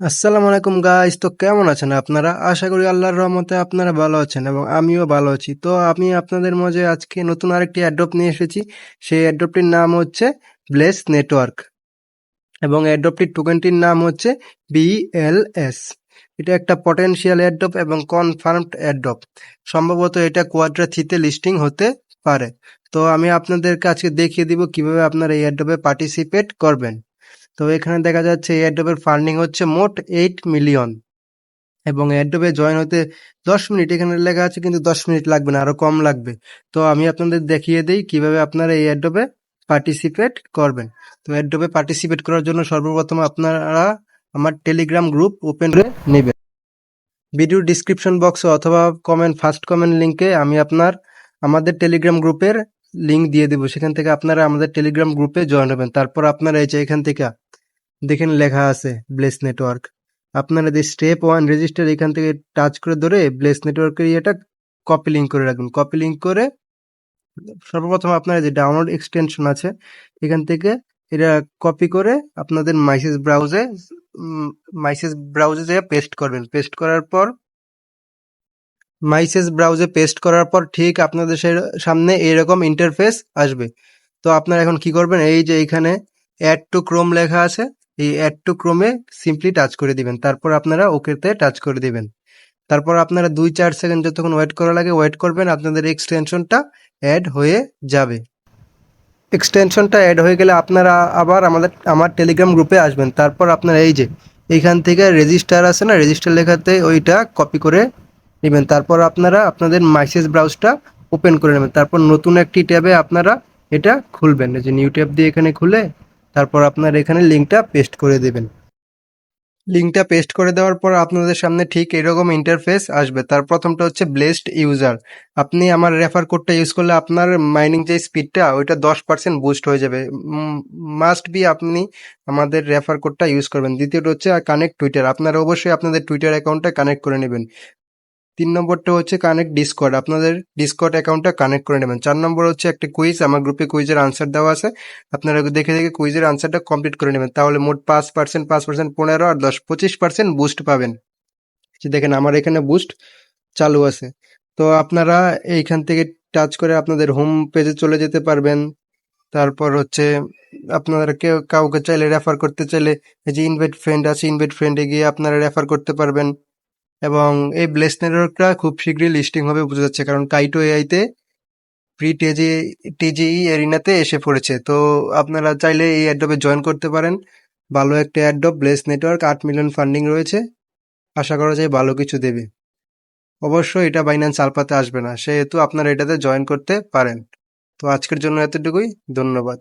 আসসালামু আলাইকুম গাইস তো কেমন আছেন আপনারা? আশা করি আল্লাহর রহমতে আপনারা ভালো আছেন এবং আমিও ভালো আছি। তো আমি আপনাদের মাঝে আজকে নতুন আরেকটি অ্যাড্রপ নিয়ে এসেছি। সেই অ্যাড্রপটির নাম হচ্ছে ব্লেস নেটওয়ার্ক এবং অ্যাড্রপটির টোকেনটির নাম হচ্ছে বিএলএস এটা একটা পটেনশিয়াল অ্যাড্রপ এবং কনফার্মড অ্যাড্রপ সম্ভবত এটা কোয়াড্রা থ্রিতে লিস্টিং হতে পারে। তো আমি আপনাদেরকে আজকে দেখিয়ে দিব কীভাবে আপনারা এই অ্যাড্রপে পার্টিসিপেট করবেন। তো এখানে দেখা যাচ্ছে এই অ্যাডোবের ফান্ডিং হচ্ছে মোট এইট মিলিয়ন এবং অ্যাডোবে জয়েন হতে দশ মিনিট, এখানে লেখা আছে কিন্তু দশ মিনিট লাগবে না আরও কম লাগবে। তো আমি আপনাদের দেখিয়ে দিই কীভাবে আপনারা এই অ্যাডোবে পার্টিসিপেট করবেন। তো অ্যাডোবে পার্টিসিপেট করার জন্য সর্বপ্রথম আপনারা আমার টেলিগ্রাম গ্রুপ ওপেন করে নেবেন। ভিডিও ডিসক্রিপশন বক্সে অথবা কমেন্ট ফার্স্ট কমেন্ট লিঙ্কে আমি আপনার আমাদের টেলিগ্রাম গ্রুপের লিঙ্ক দিয়ে দেবো। সেখান থেকে আপনারা আমাদের টেলিগ্রাম গ্রুপে জয়েন হবেন। তারপর আপনারা এই যে এখান থেকে দেখেন লেখা আছে ব্লেস নেটওয়ার্ক আপনারা যে স্টেপ ওয়ান রেজিস্টার এখান থেকে টাচ করে ধরে ব্লেস নেটওয়ার্কের ইয়েটা কপি লিঙ্ক করে রাখবেন। কপি লিঙ্ক করে সর্বপ্রথম আপনারা যে ডাউনলোড এক্সটেনশন আছে, এখান থেকে এটা কপি করে আপনাদের মাইসেস ব্রাউজে মাইসেস ব্রাউজে যেয়ে পেস্ট করবেন। পেস্ট করার পর মাইসেস ব্রাউজে পেস্ট করার পর ঠিক আপনাদের সামনে এরকম ইন্টারফেস আসবে। তো আপনারা এখন কি করবেন, এই যে এখানে অ্যাড টু ক্রোম লেখা আছে এই অ্যাড টু ক্রোমে সিম্পলি টাচ করে দিবেন। তারপর আপনারা ওকেতে টাচ করে দিবেন। তারপর আপনারা দুই চার সেকেন্ড যতক্ষণ ওয়েট করা লাগে ওয়েট করবেন, আপনাদের এক্সটেনশনটা অ্যাড হয়ে যাবে। এক্সটেনশনটা অ্যাড হয়ে গেলে আপনারা আবার আমাদের, আমার টেলিগ্রাম গ্রুপে আসবেন। তারপর আপনারা এই যে, এইখান থেকে রেজিস্টার আছে না রেজিস্টার লেখাতে ওইটা কপি করে নেবেন। তারপর আপনারা আপনাদের মাইসেজ ব্রাউজটা ওপেন করে নেবেন। তারপর নতুন একটি ট্যাবে আপনারা এটা খুলবেন। যে নিউ ট্যাব দিয়ে এখানে খুলে তারপর আপনার এখানে লিঙ্কটা পেস্ট করে দেবেন। লিঙ্কটা পেস্ট করে দেওয়ার পর আপনাদের সামনে ঠিক এরকম ইন্টারফেস আসবে। তার প্রথমটা হচ্ছে ব্লেসড ইউজার আপনি আমার রেফার কোডটা ইউজ করলে আপনার মাইনিং যে স্পিডটা ওইটা দশ পার্সেন্ট বুস্ট হয়ে যাবে। মাস্ট বি আপনি আমাদের রেফার কোডটা ইউজ করবেন। দ্বিতীয়টা হচ্ছে কানেক্ট টুইটার আপনারা অবশ্যই আপনাদের টুইটার অ্যাকাউন্টটা কানেক্ট করে নেবেন। তিন নম্বরটা হচ্ছে কানেক্ট ডিসকর্ড আপনাদের ডিসকর্ড অ্যাকাউন্টটা কানেক্ট করে নেবেন। চার নম্বর হচ্ছে একটা কুইজ আমার গ্রুপে কুইজের আনসার দেওয়া আছে। আপনারা দেখে দেখে কুইজের আনসারটা কমপ্লিট করে নেবেন। তাহলে মোট পাঁচ পার্সেন্ট পাঁচ পার্সেন্ট পনেরো আর দশ, পঁচিশ পার্সেন্ট বুস্ট পাবেন। যে দেখেন, আমার এখানে বুস্ট চালু আছে। তো আপনারা এইখান থেকে টাচ করে আপনাদের হোম পেজে চলে যেতে পারবেন। তারপর হচ্ছে আপনারা কেউ কাউকে চাইলে রেফার করতে চাইলে এই যে ইনভাইট ফ্রেন্ড আছে ইনভাইট ফ্রেন্ডে গিয়ে আপনারা রেফার করতে পারবেন। এবং এই ব্লেস নেটওয়ার্কটা খুব শীঘ্রই লিস্টিং হবে বোঝা যাচ্ছে কারণ কাইটো এআইতে প্রি টেজি টিজিই এরিনাতে এসে পড়েছে। তো আপনারা চাইলে এই অ্যাডবে জয়েন করতে পারেন। ভালো একটা অ্যাডব ব্লেস নেটওয়ার্ক আট মিলিয়ন ফান্ডিং রয়েছে। আশা করা যায় ভালো কিছু দেবে। অবশ্য এটা বাইন্যান্স আলপাতে আসবে না, সেহেতু আপনারা এটাতে জয়েন করতে পারেন। তো আজকের জন্য এতটুকুই, ধন্যবাদ।